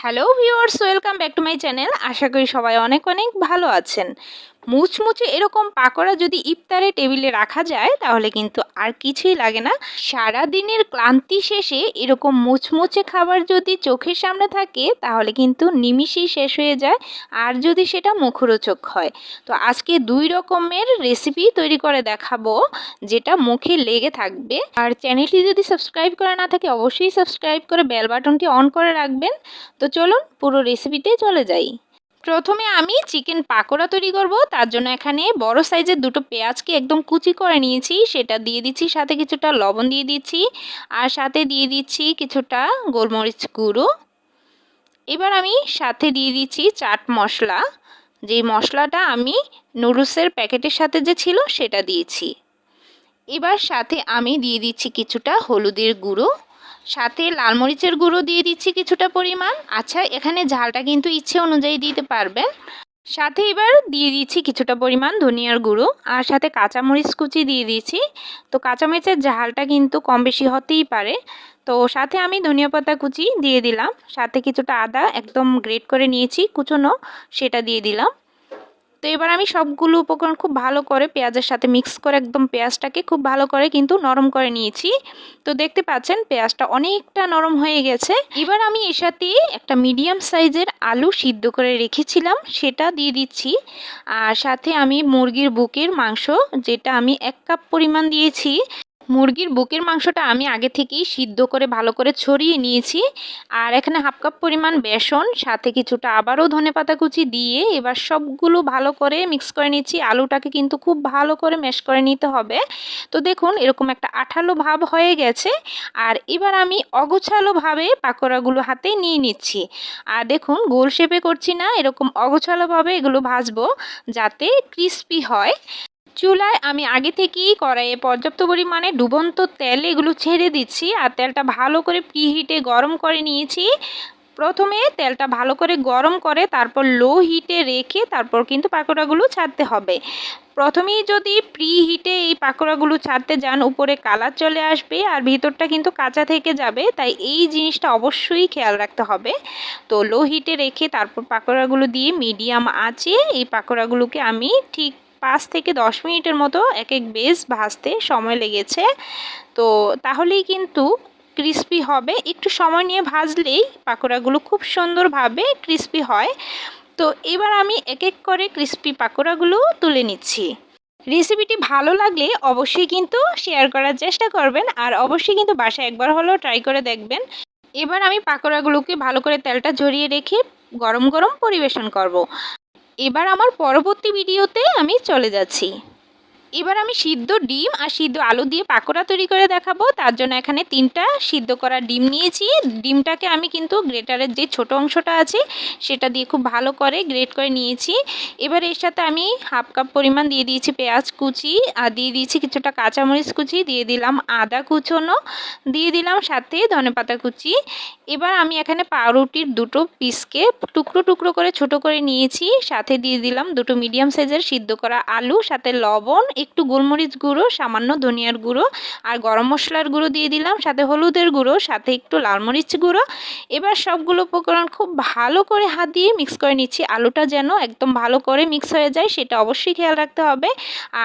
Hello viewers welcome back to my channel আশা করি সবাই অনেক অনেক ভালো আছেন। মুচমুচে এরকম পাকোড়া যদি ইফতারে টেবিলে রাখা যায়, তাহলে কিন্তু আর কিছুই লাগে না। সারা দিনের ক্লান্তি শেষে এরকম মুচমুচে খাবার যদি চোখের সামনে থাকে, তাহলে কিন্তু নিমিষেই শেষ হয়ে যায়, আর যদি সেটা মুখরোচক হয়। তো আজকে দুই রকমের রেসিপি তৈরি করে দেখাবো, যেটা মুখে লেগে থাকবে। আর চ্যানেলটি যদি সাবস্ক্রাইব করা না থাকে, অবশ্যই সাবস্ক্রাইব করে বেল বাটনটি অন করে রাখবেন। তো চলুন পুরো রেসিপিতে চলে যাই। প্রথমে আমি চিকেন পাকোড়া তৈরি করব, তার জন্য এখানে বড় সাইজের দুটো পেঁয়াজকে একদম কুচি করে নিয়েছি, সেটা দিয়ে দিচ্ছি, সাথে কিছুটা লবণ দিয়ে দিচ্ছি, আর সাথে দিয়ে দিচ্ছি কিছুটা গোলমরিচ গুঁড়ো। এবার আমি সাথে দিয়ে দিচ্ছি চাট মশলা, যে মশলাটা আমি নুডলসের প্যাকেটের সাথে যে ছিল সেটা দিয়েছি। এবার সাথে আমি দিয়ে দিচ্ছি কিছুটা হলুদের গুঁড়ো। সাথে লাল মরিচের গুঁড়ো দিয়ে দিচ্ছি কিছুটা পরিমাণ। আচ্ছা এখানে ঝালটা কিন্তু ইচ্ছে অনুযায়ী দিতে পারবেন। সাথে এবার দিয়ে দিচ্ছি কিছুটা পরিমাণ ধনিয়ার গুঁড়ো আর সাথে কাঁচামরিচ কুচি দিয়ে দিয়েছি তো কাঁচামরিচের ঝালটা কিন্তু কম বেশি হতেই পারে। তো সাথে আমি ধনিয়া পাতা কুচি দিয়ে দিলাম। সাথে কিছুটা আদা একদম গ্রেট করে নিয়েছি, কুচোনো সেটা দিয়ে দিলাম। তো এবার আমি সবগুলো উপকরণ খুব ভালো করে পেঁয়াজের সাথে মিক্স করে একদম পেঁয়াজটাকে খুব ভালো করে কিন্তু নরম করে নিয়েছি। তো দেখতে পাচ্ছেন পেঁয়াজটা অনেকটা নরম হয়ে গেছে। এবার আমি এর সাথে একটা মিডিয়াম সাইজের আলু সিদ্ধ করে রেখেছিলাম, সেটা দিয়ে দিচ্ছি। আর সাথে আমি মুরগির বুকের মাংস, যেটা আমি এক কাপ পরিমাণ দিয়েছি। মুরগির বুকের মাংসটা আমি আগে থেকেই সিদ্ধ করে ভালো করে ছড়িয়ে নিয়েছি। আর এখানে হাফ কাপ পরিমাণ বেসন, সাথে কিছুটা আবারও ধনে পাতা কুচি দিয়ে এবার সবগুলো ভালো করে মিক্স করে নিচ্ছি। আলুটাকে কিন্তু খুব ভালো করে ম্যাশ করে নিতে হবে। তো দেখুন, এরকম একটা আঠালো ভাব হয়ে গেছে। আর এবার আমি অগোছালোভাবে পাকোড়াগুলো হাতে নিয়ে নিচ্ছি। আর দেখুন, গোল শেপে করছি না, এরকম অগোছালোভাবে এগুলো ভাজবো যাতে ক্রিস্পি হয়। চুলায় আমি আগে থেকেই কড়াইয়ে পর্যাপ্ত পরিমাণে ডুবন্ত তেল এগুলো ছেড়ে দিচ্ছি আর তেলটা ভালো করে প্রিহিটে গরম করে নিয়েছি। প্রথমে তেলটা ভালো করে গরম করে তারপর লো হিটে রেখে তারপর কিন্তু পাকোড়াগুলো ছাড়তে হবে। প্রথমেই যদি প্রি হিটে এই পাকোড়াগুলো ছাড়তে যান, উপরে কালার চলে আসবে আর ভিতরটা কিন্তু কাঁচা থেকে যাবে, তাই এই জিনিসটা অবশ্যই খেয়াল রাখতে হবে। তো লো হিটে রেখে তারপর পাকোড়াগুলো দিয়ে মিডিয়াম আঁচে এই পাকোড়াগুলোকে আমি ঠিক পাঁচ থেকে দশ মিনিটের মতো এক এক বেশ ভাজতে সময় লেগেছে। তো তাহলেই কিন্তু ক্রিস্পি হবে। একটু সময় নিয়ে ভাজলেই পাকোড়াগুলো খুব সুন্দরভাবে ক্রিস্পি হয়। তো এবার আমি এক এক করে ক্রিস্পি পাকোড়াগুলো তুলে নিচ্ছি। রেসিপিটি ভালো লাগলে অবশ্যই কিন্তু শেয়ার করার চেষ্টা করবেন আর অবশ্যই কিন্তু বাসায় একবার হলেও ট্রাই করে দেখবেন। এবার আমি পাকোড়াগুলোকে ভালো করে তেলটা ঝরিয়ে রেখে গরম গরম পরিবেশন করব। এবার আমার পরবর্তী ভিডিওতে আমি চলে যাচ্ছি। এবার আমি সিদ্ধ ডিম আর সিদ্ধ আলু দিয়ে পাকোড়া তৈরি করে দেখাবো। তার জন্য এখানে তিনটা সিদ্ধ করা ডিম নিয়েছি। ডিমটাকে আমি কিন্তু গ্রেটারের যে ছোট অংশটা আছে, সেটা দিয়ে খুব ভালো করে গ্রেট করে নিয়েছি। এবার এর সাথে আমি হাফ কাপ পরিমাণ দিয়ে দিয়েছি পেঁয়াজ কুচি আর দিয়ে দিয়েছি কিছুটা কাঁচামরিচ কুচি। দিয়ে দিলাম আদা কুচোনো, দিয়ে দিলাম সাথে ধনেপাতা কুচি। এবার আমি এখানে পাউরুটির দুটো পিসকে টুকরো টুকরো করে ছোট করে নিয়েছি। সাথে দিয়ে দিলাম দুটো মিডিয়াম সাইজের সিদ্ধ করা আলু, সাথে লবণ একটু গোলমরিচ গুঁড়ো, সামান্য ধনিয়ার গুঁড়ো আর গরম মশলার গুঁড়ো দিয়ে দিলাম, সাথে হলুদের গুঁড়ো, সাথে একটু লাল মরিচ গুঁড়ো। এবার সবগুলো উপকরণ খুব ভালো করে হাত দিয়ে মিক্স করে নিচ্ছি। আলুটা যেন একদম ভালো করে মিক্স হয়ে যায়, সেটা অবশ্যই খেয়াল রাখতে হবে।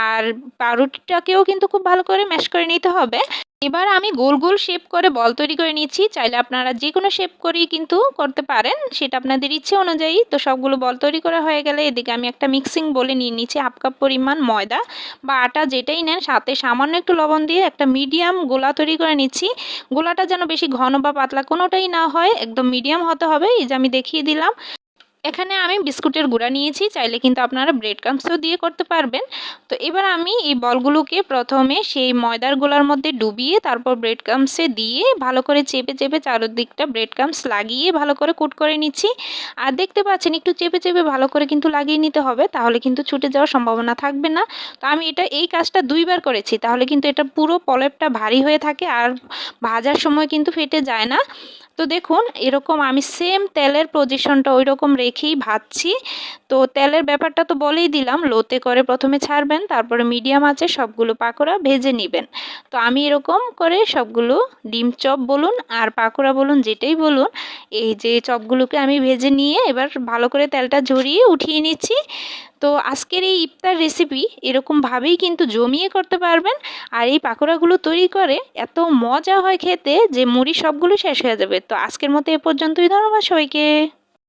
আর পাউরুটিটাকেও কিন্তু খুব ভালো করে ম্যাশ করে নিতে হবে। এবার আমি গোল গোল শেপ করে বল তৈরি করে নিচ্ছি। চাইলে আপনারা যে কোনো শেপ করেই কিন্তু করতে পারেন। সেটা আপনাদের ইচ্ছে অনুযায়ী। তো সবগুলো বল তৈরি করা হয়ে গেলে এদিকে আমি একটা মিক্সিং বলে নিয়ে নিচ্ছি। হাফ কাপ পরিমাণ ময়দা বা আটা যেটাই নেন। সাথে সামান্য একটু লবণ দিয়ে একটা মিডিয়াম গোলা তৈরি করে নিচ্ছি। গোলাটা যেন বেশি ঘন বা পাতলা কোনোটাই না হয়। একদম মিডিয়াম হতে হবে। এই যে আমি দেখিয়ে দিলাম। এখানে আমি বিস্কুটের গুঁড়া নিয়েছি, চাইলে কিন্তু আপনারা ব্রেড ক্রামসও দিয়ে করতে পারবেন। তো এবার আমি এই বলগুলোকে প্রথমে সেই ময়দার গোলার মধ্যে ডুবিয়ে তারপর ব্রেড ক্রামসে দিয়ে ভালো করে চেপে চেপে চারদিকটা ব্রেড ক্রামস লাগিয়ে ভালো করে কুট করে নিচ্ছি। আর দেখতে পাচ্ছেন, একটু চেপে চেপে ভালো করে কিন্তু লাগিয়ে নিতে হবে, তাহলে কিন্তু ছুটে যাওয়ার সম্ভাবনা থাকবে না। তো আমি এটা এই কাজটা দুইবার করেছি, তাহলে কিন্তু এটা পুরো পলেপটা ভারী হয়ে থাকে আর ভাজার সময় কিন্তু ফেটে যায় না। তো দেখুন, এরকম আমি সেম তেলের পজিশনটা ওই রকম রেখেই ভাজছি। তো তেলের ব্যাপারটা তো বলেই দিলাম, লোতে করে প্রথমে ছাড়বেন, তারপরে মিডিয়াম আছে, সবগুলো পাকোড়া ভেজে নেবেন। তো আমি এরকম করে সবগুলো ডিম চপ বলুন আর পাকোড়া বলুন, যেটাই বলুন, এই যে চপগুলোকে আমি ভেজে নিয়ে এবার ভালো করে তেলটা ঝরিয়ে উঠিয়ে নিচ্ছি। তো আজকের এই ইফতার রেসিপি এরকমভাবেই কিন্তু জমিয়ে করতে পারবেন। আর এই পাকোড়াগুলো তৈরি করে এত মজা হয় খেতে যে মুড়ি সবগুলো শেষ হয়ে যাবে। তো আজকের মতো এ পর্যন্তই ধন্যবাদ সবাইকে।